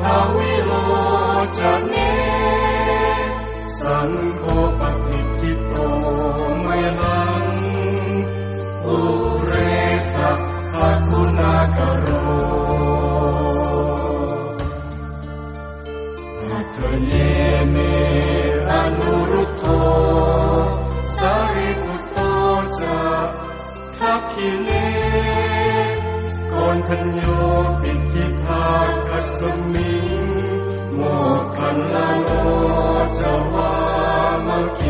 ทาวิโรจเนสังโฆปฏิทิโตไม่หันอุเรสัพพคุณากโรอัตเยเมอนุรุตโตสาริปุตโตจะทักขิเลกอนทัญโยปิติ ภาคัสมิงโมกขันลาโนจวามะเก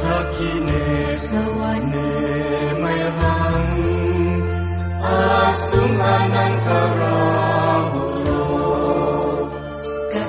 ทักขิเนสวรรเนไม่หังอาสุงอนันทราหุ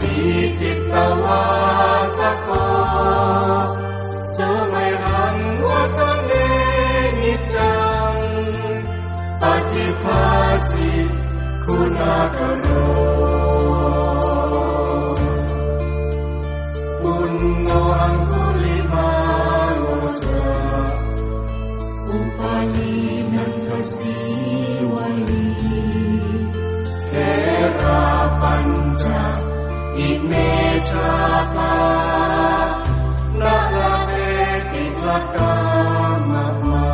สีจิตวาทโกสมัยหังวัฒนเนนิจังปฏิภาสิคุณากโรปุณโนอังคุลิมาโลจาอุปาลีนันทสีวลีเทราปัญจา Ime chata na la te titlaka mama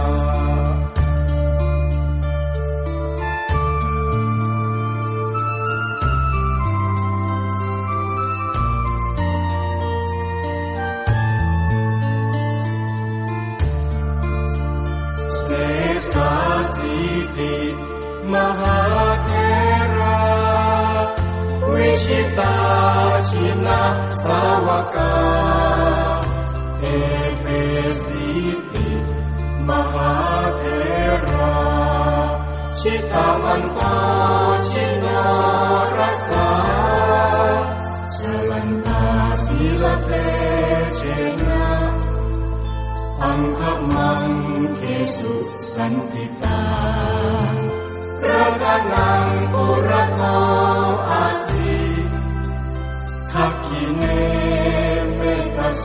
Se sa si ti mahakera Vishita na sawaka. Epesiti cipta Citamanta Cina rasa Celanta silate cina Angkat mangkesu santita. Rakanang puratau asih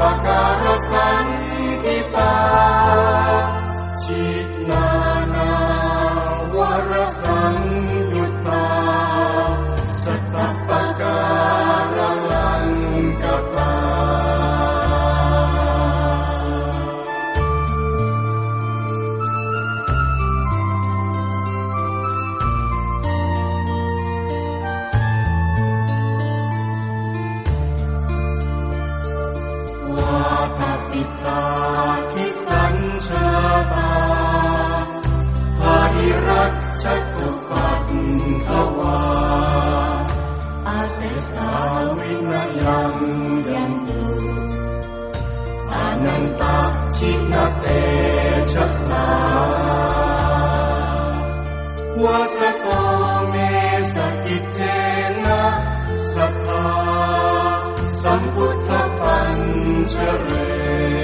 ปะการสันติตา สัมพุทธปัญจเร